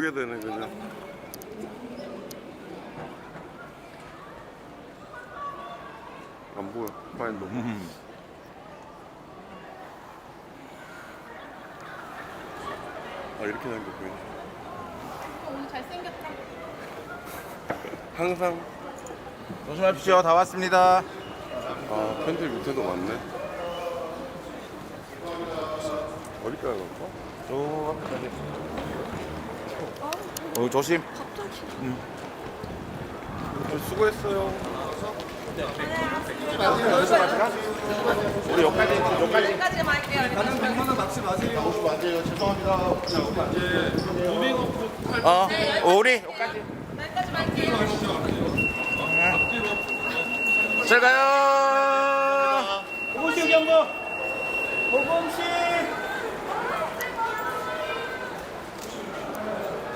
그게 되네 그냥 안 보여 파인도 아 이렇게 생겼구나 오늘 잘생겼다. 항상 조심하십시오. 다 왔습니다. 아 팬들 밑에도 많네 어디까지 갈까? 저 앞까지. 어, 조심. 저 수고했어요 우리 여기까지, 여기까지. 여기까지 말게요. 어, 우리 여기까지. 여기까지 말게요. 잘 가요. 보금씨 여기 한 번. 보금씨.